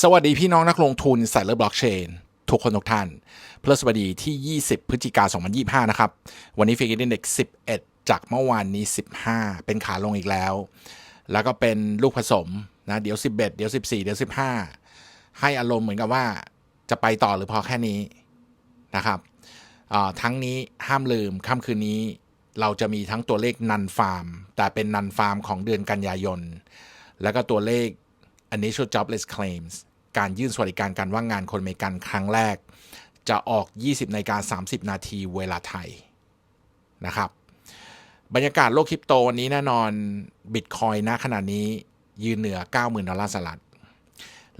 สวัสดีพี่น้องนักลงทุนสายเลือบล็อกเชนทุกคนทุกท่านพฤหัสบดีที่ 20 พฤศจิกา2025 นะครับ วันนี้ฟิกินเด็ก11 จากเมื่อวานนี้ 15 เป็นขาลงอีกแล้ว แล้วก็เป็นลูกผสมนะเดี๋ยว 11 เดี๋ยว 14 เดี๋ยว 15 ให้อารมณ์เหมือนกับว่าจะไปต่อหรือพอแค่นี้นะครับทั้งนี้ห้ามลืมค่ำคืนนี้เราจะมีทั้งตัวเลขนันฟาร์ม แต่เป็นนันฟาร์มของเดือนกันยายน แล้วก็ตัวเลข initial jobless claims การยื่นสวัสดิการการว่างงานคนอเมริกันครั้งแรก จะออก 20นาฬิกา30 นาทีเวลาไทยนะครับ บรรยากาศโลกคริปโตวันนี้แน่นอนบิตคอยณขณะนี้ยืนเหนือ 90,000 ดอลลาร์สหรัฐ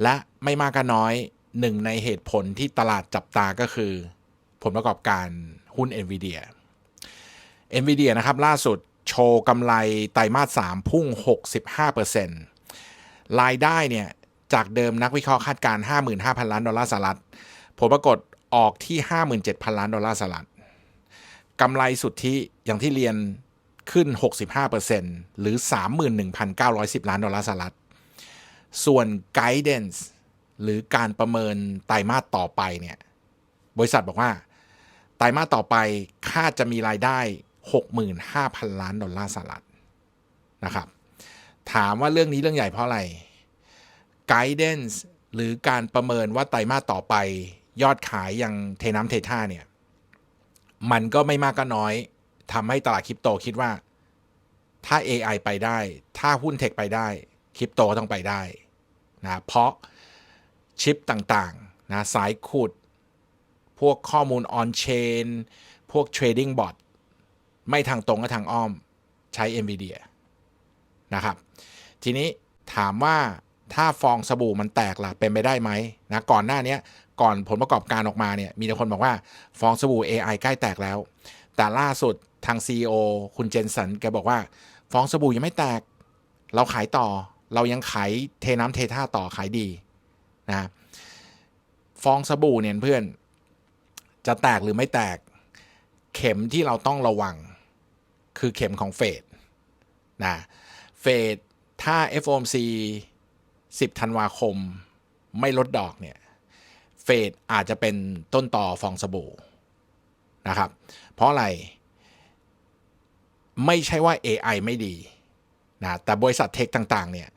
และไม่มากก็น้อยหนึ่งในเหตุผลที่ตลาดจับตาก็คือ ผลประกอบการหุ้น NVIDIA NVIDIA นะครับล่าสุดโชว์กำไรไตรมาส 3 พุ่ง 65% รายได้เนี่ยจากเดิมนักวิเคราะห์คาดการณ์55,000 ล้านดอลลาร์สหรัฐผลปรากฏออกที่ 57,000 ล้านดอลลาร์สหรัฐกำไรสุทธิอย่างที่เรียนขึ้น 65%หรือ 31,910 ล้านดอลลาร์สหรัฐ ส่วน guidance หรือการประเมินไตรมาสต่อไปเนี่ย บริษัทบอกว่า ไตรมาสต่อไปคาดจะมีรายได้ 65,000 ล้านดอลลาร์สหรัฐนะครับ ถามว่าเรื่องนี้เรื่องใหญ่เพราะอะไร guidance หรือการประเมินว่าไตรมาสต่อไป ยอดขายอย่างเทน้ำเทท่าเนี่ย มันก็ไม่มากก็น้อยทำให้ตลาดคริปโตคิดว่า ถ้า AI ไปได้ ถ้าหุ้นเทคไปได้คริปโตก็ต้องไปได้นะเพราะชิปต่างๆนะสายขุด พวกข้อมูล on chain พวก trading bot ไม่ทางตรงก็ทางอ้อมใช้ NVIDIA นะครับ ทีนี้ถามว่า ถ้าฟองสบู่มันแตกล่ะเป็นไปได้ไหมนะก่อนหน้านี้ก่อนผลประกอบการออกมาเนี่ยมีคนบอกว่าฟองสบู่ AI ใกล้แตกแล้ว แต่ล่าสุดทาง CEO คุณเจนสันแกบอกว่า ฟองสบู่ยังไม่แตก เราขายต่อ เรายังขายเทน้ำเทท่าต่อขายดีนะฟองสบู่เนี่ยเพื่อนจะแตกหรือไม่แตก เข็มที่เราต้องระวัง คือเข็มของเฟดนะเฟดถ้า FOMC 10ธันวาคมไม่ลดดอกเนี่ยเฟดอาจจะเป็นต้นต่อฟองสบู่นะครับ เพราะอะไร ไม่ใช่ว่า AI ไม่ดีนะแต่บริษัทเทคต่าง ๆ เนี่ย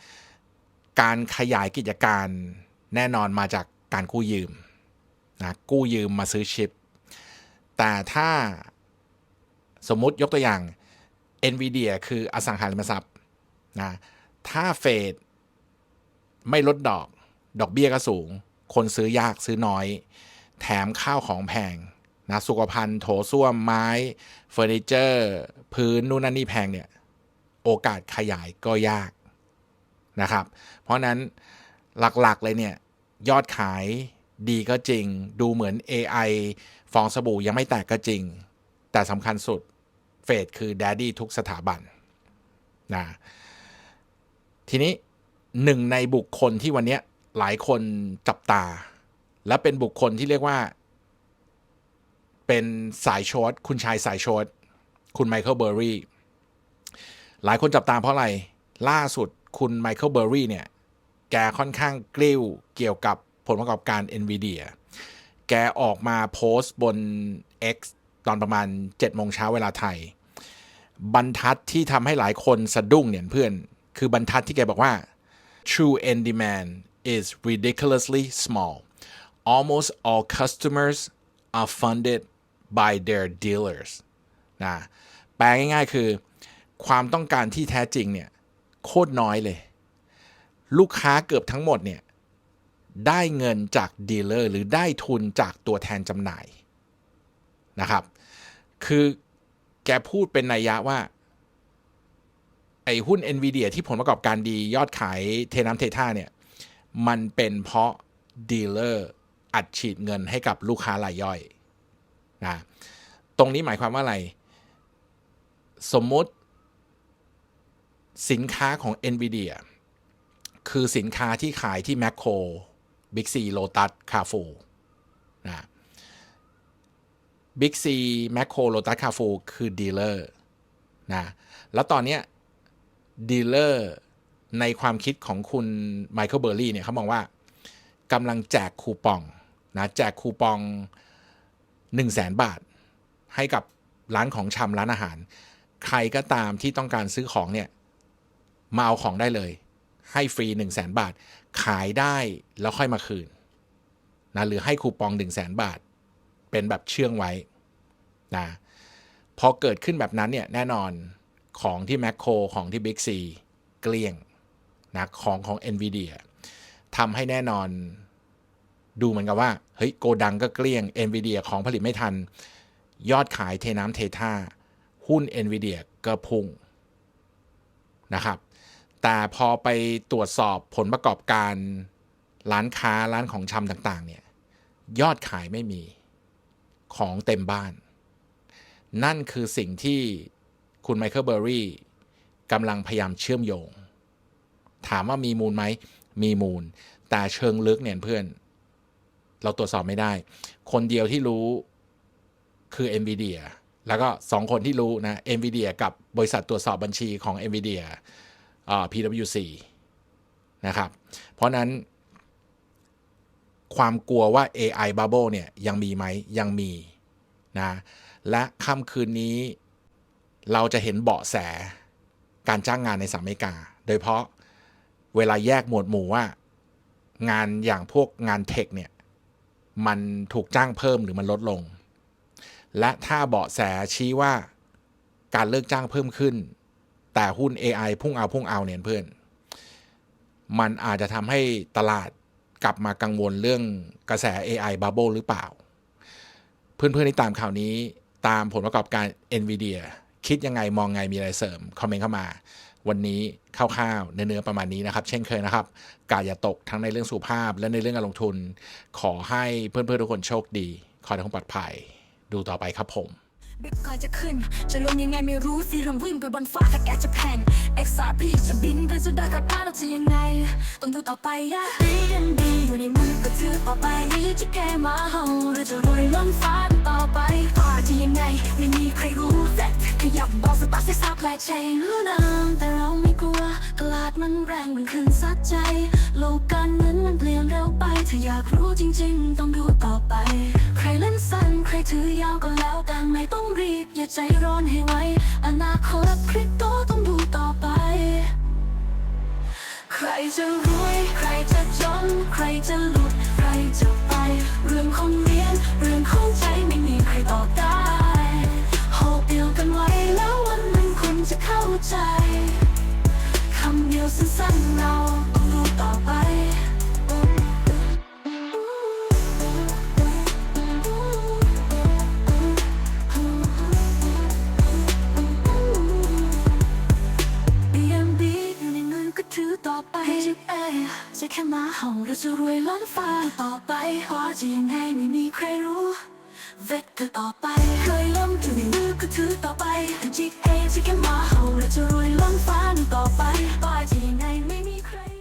การขยายกิจการแน่นอนมาจากการกู้ยืมนะกู้ยืมมาซื้อชิป แต่ถ้าสมมุติยกตัวอย่าง NVIDIA คืออสังหาริมทรัพย์นะถ้าเฟด ไม่ลดดอก ดอกเบี้ยก็สูง คนซื้อยากซื้อน้อย แถมข้าวของแพงนะสุขภัณฑ์โถส้วมไม้เฟอร์นิเจอร์ พื้นนู่นนั่นนี่แพงเนี่ยโอกาสขยายก็ยากนะครับ เพราะนั้นหลักๆเลยเนี่ยยอดขายดีก็จริง ดูเหมือน AI ฟองสบู่ยังไม่แตกก็จริง แต่สำคัญสุดเฟดคือ d ด d ดี้ทุกสถาบันนะทีนี้ หนึ่งในบุคคลที่วันนี้หลายคนจับตา และเป็นบุคคลที่เรียกว่า เป็นสายโชดคุณชายสายโชดคุณไมเคิลเบอร์รี่หลายคนจับตาเพราะอะไร ล่าสุดคุณไมเคิลเบอร์รี่เนี่ย แกค่อนข้างกลิ้วเกี่ยวกับผลประกอบการ NVIDIA แกออกมาโพสต์บน X ตอนประมาณ7โมงเช้าเวลาไทย บรรทัดที่ทำให้หลายคนสะดุ้งเนี่ยเพื่อน คือบรรทัดที่แกบอกว่า true end demand is ridiculously small almost all customers are funded by their dealers นะแปลง่ายๆ คือความต้องการที่แท้จริงเนี่ยโคตรน้อยเลย ลูกค้าเกือบทั้งหมดเนี่ยได้เงินจากดีลเลอร์หรือได้ทุนจากตัวแทนจำหน่ายนะครับ คือแกพูดเป็นนัยยะว่า ไอ้หุ้น NVIDIA ที่ผลประกอบการดียอดขายเทน้ำเทท่าเนี่ย มันเป็นเพราะดีลเลอร์อัดฉีดเงินให้กับลูกค้ารายย่อยนะตรงนี้หมายความว่าอะไร สมมุติสินค้าของ NVIDIA คือสินค้าที่ขายที่แมคโครบิ๊กซีโลตัสคาฟูนะบิ๊กซีแมคโครโลตัสคาฟูคือดีลเลอร์นะแล้วตอนเนี้ย ดีลเลอร์ในความคิดของคุณไมเคิลเบอร์รี่เนี่ยเขามองว่ากำลังแจกคูปองนะแจกคูปอง 1 0 0 0 0แสนบาท ให้กับร้านของชำร้านอาหาร ใครก็ตามที่ต้องการซื้อของเนี่ยมาเอาของได้เลย ให้ฟรี 1 0 0 0 0แสนบาท ขายได้แล้วค่อยมาคืนนะหรือให้คูปอง 1 0 0 0 0แสนบาท เป็นแบบเชื่องไว้นะพอเกิดขึ้นแบบนั้นเนี่ยแน่นอน ของที่แมคโครของที่ Big C เกลี้ยงนะของของ NVIDIA ทำให้แน่นอนดูเหมือนกับว่า เฮ้ย โกดังก็เกลี้ยง NVIDIA ของผลิตไม่ทัน ยอดขายเทน้ำเทท่า หุ้น NVIDIA ก็พุ่งนะครับ แต่พอไปตรวจสอบผลประกอบการร้านค้าร้านของชำต่างๆเนี่ยยอดขายไม่มีของเต็มบ้าน นั่นคือสิ่งที่ คุณไมเคิลเบอร์รี่กำลังพยายามเชื่อมโยง ถามว่ามีมูลไหม มีมูล แต่เชิงลึกเนี่ยเพื่อน เราตรวจสอบไม่ได้ คนเดียวที่รู้คือ NVIDIA แล้วก็สองคนที่รู้นะ NVIDIA กับบริษัทตรวจสอบบัญชีของ NVIDIA อ่า PwC นะครับ เพราะนั้น ความกลัวว่า AI bubble เนี่ยยังมีไหมยังมีนะ และค่ำคืนนี้ เราจะเห็นเบาะแสการจ้างงานในสหรัฐอเมริกา โดยเฉพาะเวลาแยกหมวดหมู่ว่า งานอย่างพวกงานเทคเนี่ย มันถูกจ้างเพิ่มหรือมันลดลง และถ้าเบาะแสชี้ว่าการเลิกจ้างเพิ่มขึ้น แต่หุ้น AI พุ่งเอาพุ่งเอาเนี่ยเพื่อน มันอาจจะทำให้ตลาดกลับมากังวลเรื่องกระแส AI bubble หรือเปล่า เพื่อนๆที่ตามข่าวนี้ตามผลประกอบการ NVIDIA คิดยังไงมองไงมีอะไรเสริม คอมเมนต์เข้ามา วันนี้คร่าวๆเนื้อๆประมาณนี้นะครับ เช่นเคยนะครับ กาอย่าตกทั้งในเรื่องสุขภาพและในเรื่องการลงทุน ขอให้เพื่อนๆทุกคนโชคดี ขอให้ทุกคนปลอดภัย ดูต่อไปครับผมบิตคอยจะขึ้น จะลงยังไงไม่รู้สิเรื่องวิ่งไปบนฟ้าถ้าแกจะแพง XRP จะบินไปสุดดอยกับป้าเราจะยังไง ต้องดูต่อไปยะ DNB อยู่ในมือก็ถือต่อไปจะแค่มาเฮาหรือจะรวยล้นฟ้าต่อไปป่าจะยังไง ไม่มีใครรู้แต่ ยับบอกสตาร์ทเซซับแลเชนรู้น้ำแต่เราไม่กลัวตลาดมันแรงมันขึ้นซัดใจ โลกการเงินมันเปลี่ยนเร็วไป ถ้าอยากรู้จริง ๆ ต้องดูต่อไป ใครเล่นสั้นใครถือยาวก็แล้วแต่ไม่ต้องรีบ อย่าใจร้อนให้ไวอนาคตคริปโตต้องดูต่อไป ใครจะรวย ใครจะจน ใครจะหลุด ใครจะไป วสั้นๆเราต้องดูต่อไป BNB อยู่ในมือก็ถือต่อไปเอ้ยจะแค่มาเห่าเราจะรวยล้นฟ้าต่อไปเพราจะยังไงไม่มีใครรู้ เวทก็ต่อไป เคยล้มถึงมือก็ถือต่อไปจิกเอจะแค่มาเฮาและจะรวยล้นฟ้าต่อไปป้าะจะยังไงไม่มี